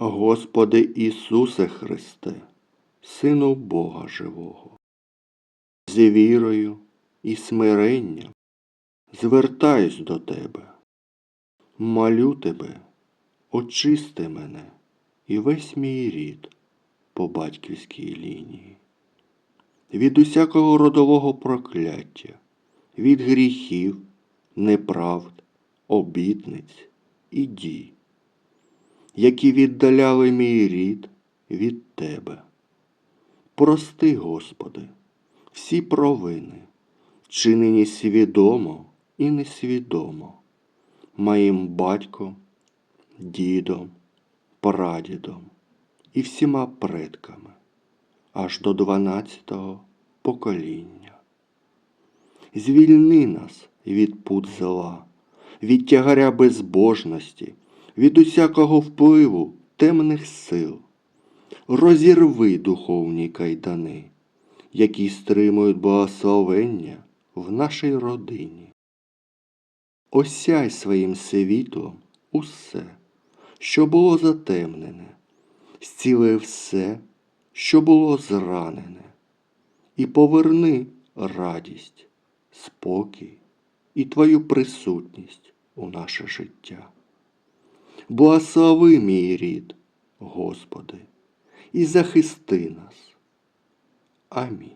Господи Ісусе Христе, Сину Бога Живого, з вірою і смиренням звертаюсь до Тебе, молю Тебе, очисти мене і весь мій рід по батьківській лінії, від усякого родового прокляття, від гріхів, неправд, обітниць і дій які віддаляли мій рід від Тебе. Прости, Господи, всі провини, чинені свідомо і несвідомо, моїм батьком, дідом, прадідом і всіма предками, аж до дванадцятого покоління. Звільни нас від пут зла, від тягаря безбожності, від усякого впливу темних сил. Розірви духовні кайдани, які стримують благословення в нашій родині. Осяй своїм світлом усе, що було затемнене, зціли все, що було зранене, і поверни радість, спокій і твою присутність у наше життя. Благослови мій рід, Господи, і захисти нас. Амінь.